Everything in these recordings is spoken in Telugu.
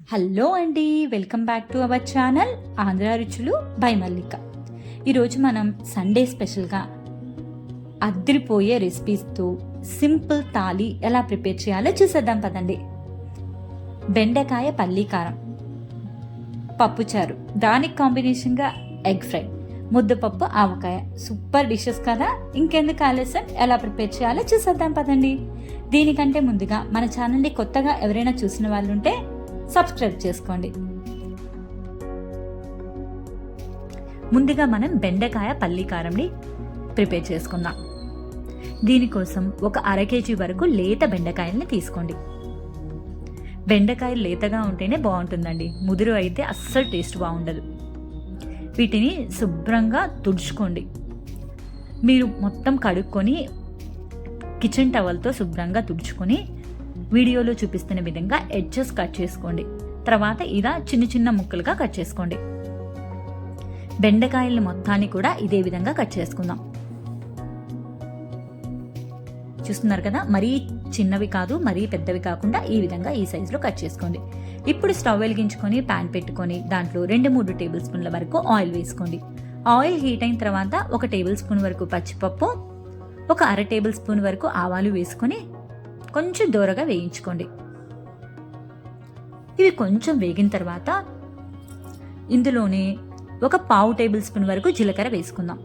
హలో అండి welcome back to our channel Andhra రుచులు బై మల్లిక. ఈరోజు మనం సండే స్పెషల్గా అద్దరిపోయే రెసిపీస్తో సింపుల్ తాలి ఎలా ప్రిపేర్ చేయాలో చూసేద్దాం పదండి. బెండకాయ పల్లీ కారం పప్పుచారు దానికి కాంబినేషన్గా ఎగ్ ఫ్రై ముద్దపప్పు ఆవకాయ. సూపర్ డిషెస్ కదా ఇంకెందుకు ఆలస్యం ఎలా ప్రిపేర్ చేయాలో చూసేద్దాం పదండి. దీనికంటే ముందుగా మన ఛానల్ని కొత్తగా ఎవరైనా చూసిన వాళ్ళు ఉంటే సబ్స్క్రైబ్ చేసుకోండి. ముందుగా మనం బెండకాయ పల్లి కారంని ప్రిపేర్ చేసుకుందాం. దీనికోసం ఒక అర కేజీ వరకు లేత బెండకాయల్ని తీసుకోండి. బెండకాయలు లేతగా ఉంటేనే బాగుంటుందండి. ముదురు అయితే అస్సలు టేస్ట్ బాగుండదు. వీటిని శుభ్రంగా తుడుచుకోండి. మీరు మొత్తం కడుక్కొని కిచెన్ టవల్తో శుభ్రంగా తుడుచుకొని వీడియోలో చూపిస్తున్న విధంగా ఎడ్జెస్ కట్ చేసుకోండి. తర్వాత ఇలా చిన్న చిన్న ముక్కలుగా కట్ చేసుకోండి. బెండకాయల మొత్తాన్ని కూడా ఇదే విధంగా కట్ చేసుకుందాం. చూస్తున్నారు కదా? మరీ చిన్నవి కాదు మరీ పెద్దవి కాకుండా ఈ విధంగా ఈ సైజులో కట్ చేసుకోండి. ఇప్పుడు స్టవ్ వెలిగించుకొని ప్యాన్ పెట్టుకొని దాంట్లో రెండు మూడు టేబుల్ స్పూన్ల వరకు ఆయిల్ వేసుకోండి. ఆయిల్ హీట్ అయిన తర్వాత ఒక టేబుల్ స్పూన్ వరకు పచ్చిపప్పు ఒక అర టేబుల్ స్పూన్ వరకు ఆవాలు వేసుకొని కొంచెం దూరగా వేయించుకోండి. ఇవి కొంచెం వేగిన తర్వాత ఇందులోనే ఒక పావు టేబుల్ స్పూన్ వరకు జీలకర్ర వేసుకుందాం.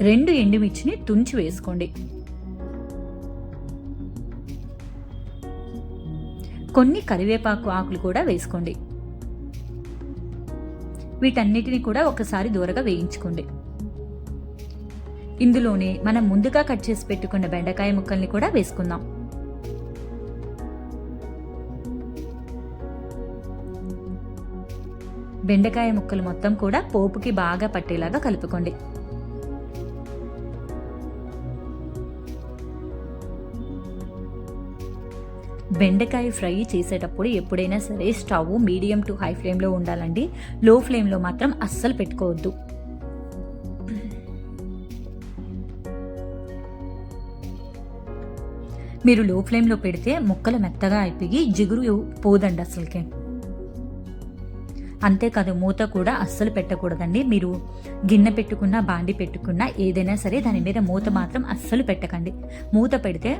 రెండు ఎండుమిర్చిని తుంచి వేసుకోండి. కొన్ని కరివేపాకు ఆకులు కూడా వేసుకోండి. వీటన్నిటిని కూడా ఒకసారి దూరగా వేయించుకోండి. ఇందులోనే మనం ముందుగా కట్ చేసి పెట్టుకున్న బెండకాయ ముక్కల్ని కూడా వేసుకుందాం. బెండకాయ ముక్కలు మొత్తం కూడా పోపుకి బాగా పట్టేలాగా కలుపుకోండి. బెండకాయ ఫ్రై చేసేటప్పుడు ఎప్పుడైనా సరే స్టవ్ మీడియం టు హై ఫ్లేమ్లో ఉండాలండి. లో ఫ్లేమ్లో మాత్రం అస్సలు పెట్టుకోవద్దు. మీరు లో ఫ్లేమ్లో పెడితే ముక్కలు మెత్తగా అయిపోయి జిగురు పోదండి అసలుకే. అంతేకాదు మూత కూడా అస్సలు పెట్టకూడదండి. మీరు గిన్నె పెట్టుకున్నా బాండి పెట్టుకున్నా ఏదైనా సరే దాని మీద మూత మాత్రం అస్సలు పెట్టకండి. మూత పెడితే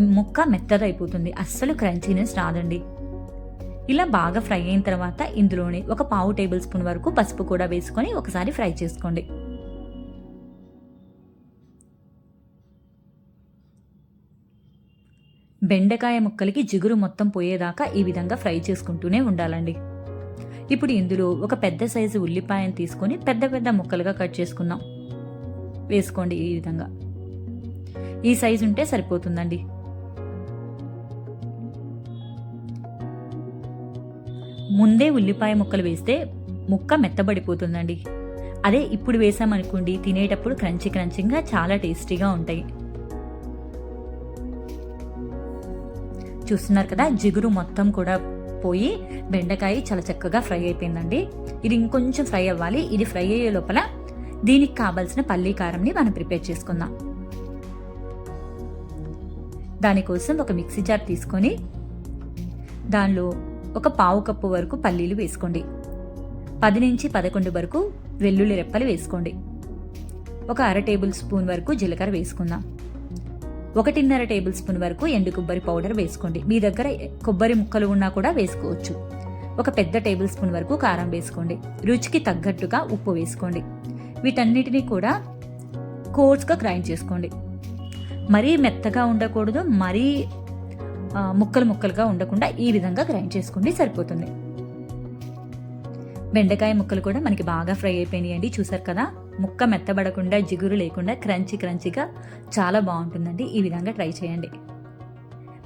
ముక్క మెత్తదైపోతుంది అస్సలు క్రంచీనెస్ రాదండి. ఇలా బాగా ఫ్రై అయిన తర్వాత ఇందులోనే ఒక పావు టేబుల్ స్పూన్ వరకు పసుపు కూడా వేసుకొని ఒకసారి ఫ్రై చేసుకోండి. బెండకాయ ముక్కలకి జిగురు మొత్తం పోయేదాకా ఈ విధంగా ఫ్రై చేసుకుంటూనే ఉండాలండి. ఇప్పుడు ఇందులో ఒక పెద్ద సైజు ఉల్లిపాయను తీసుకొని పెద్ద పెద్ద ముక్కలుగా కట్ చేసుకుందాం. వేసుకోండి ఈ విధంగా. ఈ సైజు ఉంటే సరిపోతుందండి. ముందే ఉల్లిపాయ ముక్కలు వేస్తే ముక్క మెత్తబడిపోతుందండి. అదే ఇప్పుడు వేసామనుకోండి తినేటప్పుడు క్రంచి క్రంచింగ్గా చాలా టేస్టీగా ఉంటాయి. చూస్తున్నారు కదా జిగురు మొత్తం కూడా పోయి బెండకాయ చాలా చక్కగా ఫ్రై అయిపోయిందండి. ఇది ఇంకొంచెం ఫ్రై అవ్వాలి. ఇది ఫ్రై అయ్యే లోపల దీనికి కావాల్సిన పల్లీ కారంని మనం ప్రిపేర్ చేసుకుందాం. దానికోసం ఒక మిక్సీ జార్ తీసుకొని దానిలో ఒక పావు కప్పు వరకు పల్లీలు వేసుకోండి. పది నుంచి పదకొండు వరకు వెల్లుల్లి రెప్పలు వేసుకోండి. ఒక అర టేబుల్ స్పూన్ వరకు జీలకర్ర వేసుకుందాం. ఒకటిన్నర టేబుల్ స్పూన్ వరకు ఎండు కొబ్బరి పౌడర్ వేసుకోండి. మీ దగ్గర కొబ్బరి ముక్కలు ఉన్నా కూడా వేసుకోవచ్చు. ఒక పెద్ద టేబుల్ స్పూన్ వరకు కారం వేసుకోండి. రుచికి తగ్గట్టుగా ఉప్పు వేసుకోండి. వీటన్నిటినీ కూడా కోర్స్గా గ్రైండ్ చేసుకోండి. మరీ మెత్తగా ఉండకూడదు మరీ ముక్కలు ముక్కలుగా ఉండకుండా ఈ విధంగా గ్రైండ్ చేసుకోండి సరిపోతుంది. బెండకాయ ముక్కలు కూడా మనకి బాగా ఫ్రై అయిపోయినాయండి చూసారు కదా? ముక్క మెత్తబడకుండా జిగురు లేకుండా క్రంచి క్రంచిగా చాలా బాగుంటుందండి. ఈ విధంగా ట్రై చేయండి.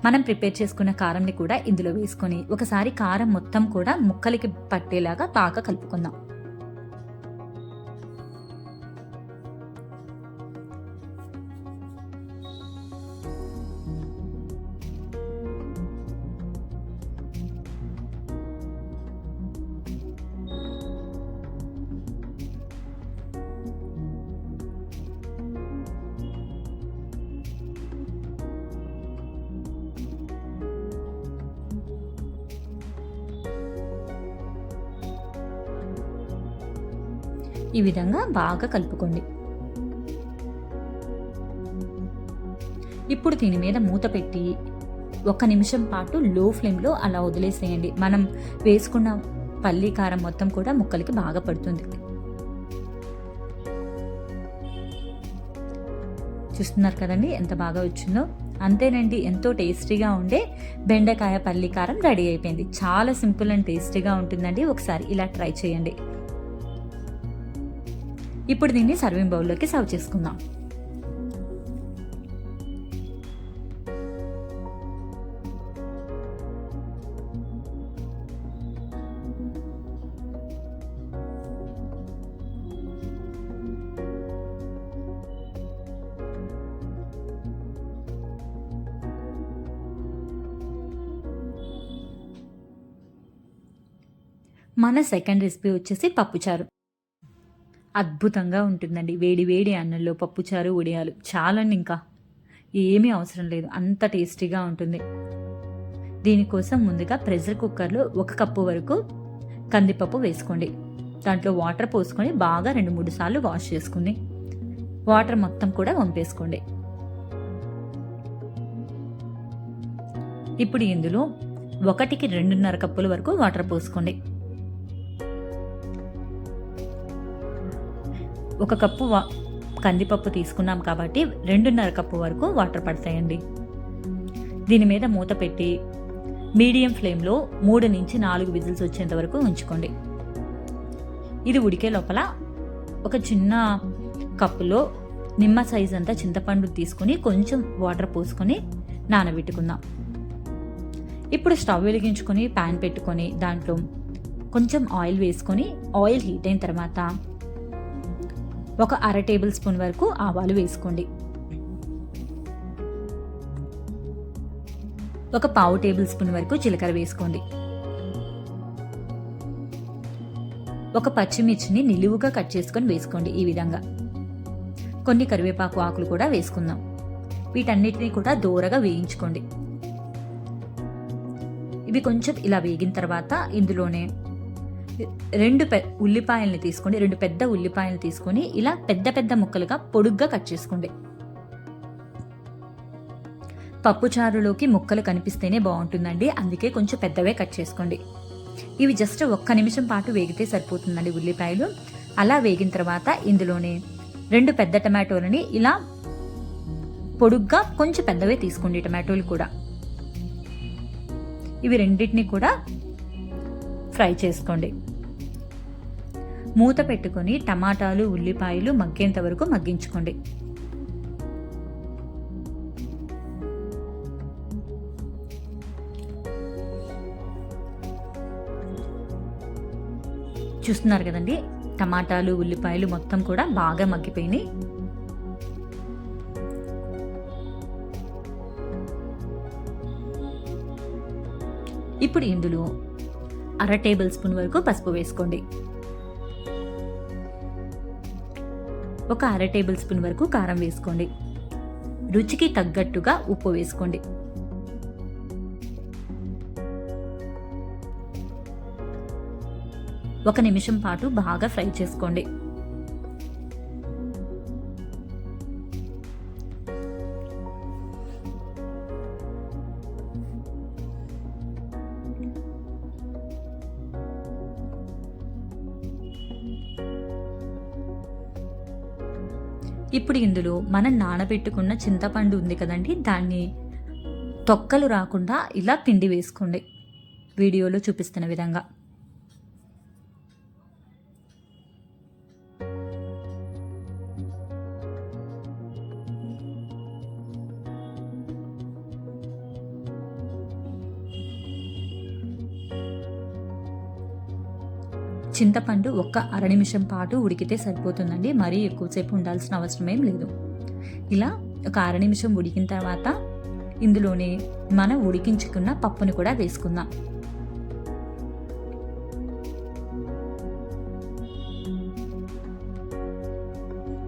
మనం ప్రిపేర్ చేసుకున్న కారంని కూడా ఇందులో వేసుకొని ఒకసారి కారం మొత్తం కూడా ముక్కలకి పట్టేలాగా బాగా కలుపుకుందాం. ఈ విధంగా బాగా కలుపుకోండి. ఇప్పుడు దీని మీద మూత పెట్టి ఒక నిమిషం పాటు లో ఫ్లేమ్లో అలా వదిలేసేయండి. మనం వేసుకున్న పల్లి కారం మొత్తం కూడా ముక్కలకి బాగా పడుతుంది. చూస్తున్నారు కదండి ఎంత బాగా వచ్చిందో? అంతేనండి ఎంతో టేస్టీగా ఉండే బెండకాయ పల్లి కారం రెడీ అయిపోయింది. చాలా సింపుల్ అండ్ టేస్టీగా ఉంటుందండి. ఒకసారి ఇలా ట్రై చేయండి. ఇప్పుడు దీన్ని సర్వింగ్ బౌల్లోకి సర్వ్ చేసుకుందాం. మన సెకండ్ రెసిపీ వచ్చేసి పప్పుచారు. అద్భుతంగా ఉంటుందండి. వేడి వేడి అన్నంలో పప్పుచారు ఉడియాలు చాలండి ఇంకా. ఏమీ అవసరం లేదు. అంత టేస్టీగా ఉంటుంది. దీనికోసం ముందుగా ప్రెషర్ కుక్కర్లో ఒక కప్పు వరకు కందిపప్పు వేసుకోండి. దాంట్లో వాటర్ పోసుకొని బాగా రెండు మూడు సార్లు వాష్ చేసుకుని వాటర్ మొత్తం కూడా వంపేసుకోండి. ఇప్పుడు ఇందులో ఒకటికి రెండున్నర కప్పుల వరకు వాటర్ పోసుకోండి. ఒక కప్పు వా కందిపప్పు తీసుకున్నాం కాబట్టి రెండున్నర కప్పు వరకు వాటర్ పడతాయండి. దీని మీద మూత పెట్టి మీడియం ఫ్లేమ్లో మూడు నుంచి నాలుగు విజిల్స్ వచ్చేంత వరకు ఉంచుకోండి. ఇది ఉడికే లోపల ఒక చిన్న కప్పులో నిమ్మ సైజ్ అంతా చింతపండు తీసుకొని కొంచెం వాటర్ పోసుకొని నానబెట్టుకుందాం. ఇప్పుడు స్టవ్ వెలిగించుకొని ప్యాన్ పెట్టుకొని దాంట్లో కొంచెం ఆయిల్ వేసుకొని ఆయిల్ హీట్ అయిన తర్వాత ఒక అర టేబుల్ స్పూన్ వరకు ఆవాలు వేసుకోండి. ఒక పావు టేబుల్ స్పూన్ వరకు జీలకర్ర వేసుకోండి. ఒక పచ్చిమిర్చిని నిలువుగా కట్ చేసుకొని వేసుకోండి ఈ విధంగా. కొన్ని కరివేపాకు ఆకులు కూడా వేసుకుందాం. వీటన్నిటిని కూడా దూరగా వేయించుకోండి. ఇవి కొంచెం ఇలా వేగిన తర్వాత ఇందులోనే రెండు పె ఉల్లిపాయల్ని తీసుకొని రెండు పెద్ద ఉల్లిపాయలు తీసుకొని ఇలా పెద్ద పెద్ద ముక్కలుగా పొడుగ్గా కట్ చేసుకోండి. పప్పుచారులోకి ముక్కలు కనిపిస్తేనే బాగుంటుందండి అందుకే కొంచెం పెద్దవే కట్ చేసుకోండి. ఇవి జస్ట్ ఒక్క నిమిషం పాటు వేగితే సరిపోతుందండి ఉల్లిపాయలు. అలా వేగిన తర్వాత ఇందులోనే రెండు పెద్ద టమాటోలని ఇలా పొడుగ్గా కొంచెం పెద్దవే తీసుకోండి టమాటోలు కూడా. ఇవి రెండింటిని కూడా ఫ్రై చేసుకోండి. మూత పెట్టుకొని టమాటాలు ఉల్లిపాయలు మగ్గేంత వరకు మగ్గించుకోండి. చూస్తున్నారు కదండి టమాటాలు ఉల్లిపాయలు మొత్తం కూడా బాగా మగ్గిపోయినాయి. ఇప్పుడు ఇందులో అర టేబుల్ స్పూన్ వరకు పసుపు వేసుకోండి. ఒక అర టేబుల్ స్పూన్ వరకు కారం వేసుకోండి. రుచికి తగ్గట్టుగా ఉప్పు వేసుకోండి. ఒక నిమిషం పాటు బాగా ఫ్రై చేసుకోండి. ఇప్పుడు ఇందులో మనం నానబెట్టుకున్న చింతపండు ఉంది కదండి దాన్ని తొక్కలు రాకుండా ఇలా పిండి వేసుకోండి. వీడియోలో చూపిస్తున్న విధంగా. చింతపండు ఒక్క అర నిమిషం పాటు ఉడికితే సరిపోతుందండి. మరీ ఎక్కువసేపు ఉండాల్సిన అవసరం ఏం లేదు. ఇలా ఒక అర నిమిషం ఉడికిన తర్వాత ఇందులోనే మనం ఉడికించుకున్న పప్పుని కూడా వేసుకుందాం.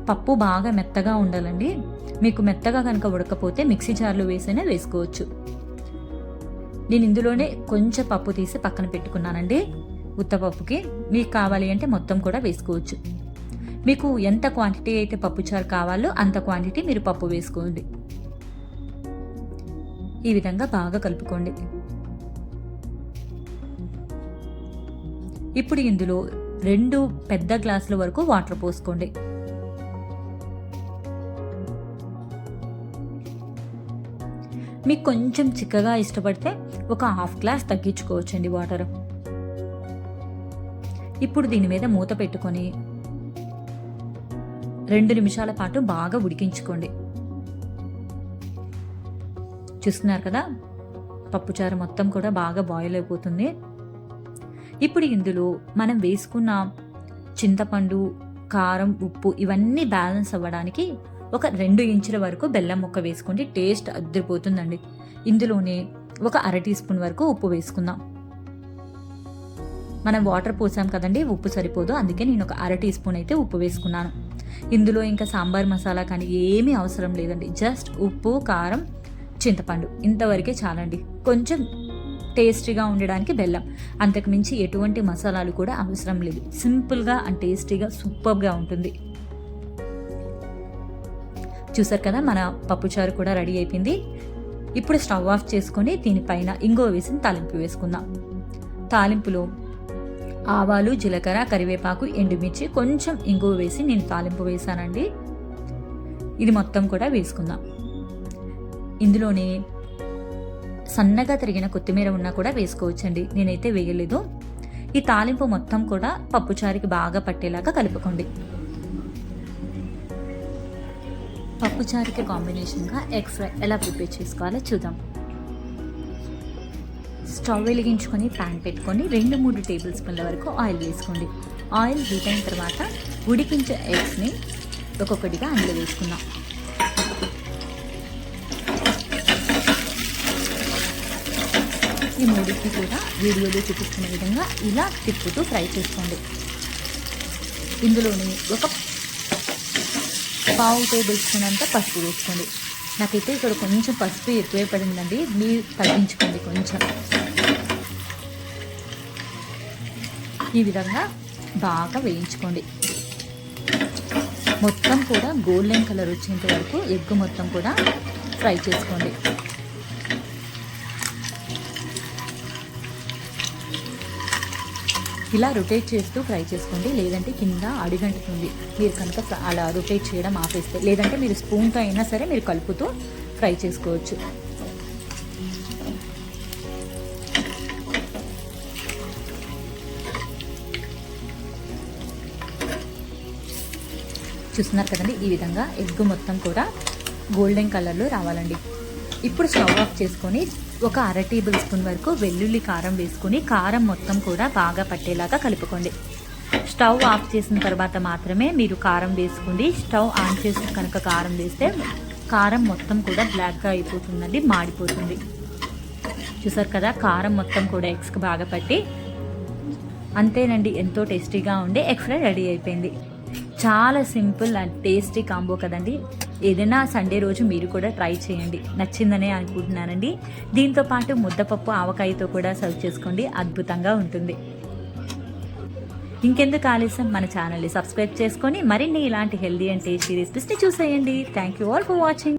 పప్పు బాగా మెత్తగా ఉండాలండి. మీకు మెత్తగా కనుక ఉడకపోతే మిక్సీ జార్లో వేసైనా వేసుకోవచ్చు. నేను ఇందులోనే కొంచెం పప్పు తీసి పక్కన పెట్టుకున్నానండి. ఉత్తపప్పుకి మీకు కావాలి అంటే మొత్తం కూడా వేసుకోవచ్చు. మీకు ఎంత క్వాంటిటీ అయితే పప్పుచారు కావాలో అంత క్వాంటిటీ మీరు పప్పు వేసుకోండి. ఈ విధంగా బాగా కలుపుకోండి. ఇప్పుడు ఇందులో రెండు పెద్ద గ్లాసుల వరకు వాటర్ పోసుకోండి. మీకు కొంచెం చిక్కగా ఇష్టపడితే ఒక హాఫ్ గ్లాస్ తగ్గించుకోవచ్చండి వాటర్. ఇప్పుడు దీని మీద మూత పెట్టుకొని రెండు నిమిషాల పాటు బాగా ఉడికించుకోండి. చూస్తున్నారు కదా? పప్పుచారు మొత్తం కూడా బాగా బాయిల్ అయిపోతుంది. ఇప్పుడు ఇందులో మనం వేసుకున్న చింతపండు కారం ఉప్పు ఇవన్నీ బ్యాలెన్స్ అవ్వడానికి ఒక రెండు ఇంచుల వరకు బెల్లం ముక్క వేసుకోండి టేస్ట్ అద్దరిపోతుందండి. ఇందులోనే ఒక అర టీ స్పూన్ వరకు ఉప్పు వేసుకుందాం. మనం వాటర్ పోసాం కదండి ఉప్పు సరిపోదు. అందుకే నేను ఒక అర టీ స్పూన్ అయితే ఉప్పు వేసుకున్నాను. ఇందులో ఇంకా సాంబార్ మసాలా కానీ ఏమీ అవసరం లేదండి. జస్ట్ ఉప్పు కారం చింతపండు. ఇంతవరకే చాలండి. కొంచెం టేస్టీగా ఉండడానికి బెల్లం. అంతకు మించి ఎటువంటి మసాలాలు కూడా అవసరం లేదు. సింపుల్గా అండ్ టేస్టీగా సూపర్గా ఉంటుంది. చూసారు కదా మన పప్పుచారు కూడా రెడీ అయిపోయింది. ఇప్పుడు స్టవ్ ఆఫ్ చేసుకొని దీనిపైన ఇంగో వేసి తాలింపు వేసుకుందాం. తాలింపులో ఆవాలు జీలకర్ర కరివేపాకు ఎండుమిర్చి కొంచెం ఇంగువ వేసి నేను తాలింపు వేసానండి ఇది మొత్తం కూడా వేసుకుందాం. ఇందులోనే సన్నగా తరిగిన కొత్తిమీర ఉన్నా కూడా వేసుకోవచ్చండి. నేనైతే వేయలేదు. ఈ తాలింపు మొత్తం కూడా పప్పుచారుకి బాగా పట్టేలాగా కలుపుకోండి. పప్పుచారుకి కాంబినేషన్గా ఎగ్ ఫ్రై ఎలా ప్రిపేర్ చేసుకోవాలో చూద్దాం. స్టవ్ వెలిగించుకొని ప్యాన్ పెట్టుకొని రెండు మూడు టేబుల్ స్పూన్ల వరకు ఆయిల్ వేసుకోండి. ఆయిల్ హీట్ అయిన తర్వాత ఉడికించే ఎగ్స్ని ఒక్కొక్కటిగా అందులో వేసుకుందాం. ఈ మూడింటిని కూడా వీడియోలో చూపిస్తున్న విధంగా ఇలా తిప్పుతూ ఫ్రై చేసుకోండి. ఇందులోని ఒక పావు టేబుల్ స్పూన్ అంతా పసుపు వేసుకోండి. నాకైతే ఇక్కడ కొంచెం పసుపు ఎక్కువే పడిందండి. మీరు తగ్గించుకోండి కొంచెం. ఈ విధంగా బాగా వేయించుకోండి. మొత్తం కూడా గోల్డెన్ కలర్ వచ్చేంత వరకు ఎగ్ మొత్తం కూడా ఫ్రై చేసుకోండి. ఇలా రొటేట్ చేస్తూ ఫ్రై చేసుకోండి. లేదంటే కింద అడిగంటుతుంది. మీరు కనుక అలా రొటేట్ చేయడం ఆపేస్తే లేదంటే మీరు స్పూన్తో అయినా సరే మీరు కలుపుతూ ఫ్రై చేసుకోవచ్చు. చూస్తున్నారు కదండి ఈ విధంగా ఎగ్ మొత్తం కూడా గోల్డెన్ కలర్లో రావాలండి. ఇప్పుడు స్టవ్ ఆఫ్ చేసుకొని ఒక అర టేబుల్ స్పూన్ వరకు వెల్లుల్లి కారం వేసుకొని కారం మొత్తం కూడా బాగా పట్టేలాగా కలుపుకోండి. స్టవ్ ఆఫ్ చేసిన తర్వాత మాత్రమే మీరు కారం వేసుకోండి స్టవ్ ఆన్ చేసి కనుక కారం వేస్తే కారం మొత్తం కూడా బ్లాక్గా అయిపోతుందండి మాడిపోతుంది. చూసారు కదా కారం మొత్తం కూడా ఎగ్స్కి బాగా పట్టి అంతేనండి ఎంతో టేస్టీగా ఉండే ఎగ్ ఫ్రై రెడీ అయిపోయింది. చాలా సింపుల్ అండ్ టేస్టీ కాంబో కదండి. ఏదైనా సండే రోజు మీరు కూడా ట్రై చేయండి. నచ్చిందనే అనుకుంటున్నానండి. దీంతో పాటు ముద్దపప్పు ఆవకాయతో కూడా సర్వ్ చేసుకోండి. అద్భుతంగా ఉంటుంది. ఇంకెందుకు ఆలస్యం? మన ఛానల్ని సబ్స్క్రైబ్ చేసుకొని మరిన్ని ఇలాంటి హెల్దీ అండ్ టేస్టీ రెసిపీస్ని చూసేయండి. Thank you all for watching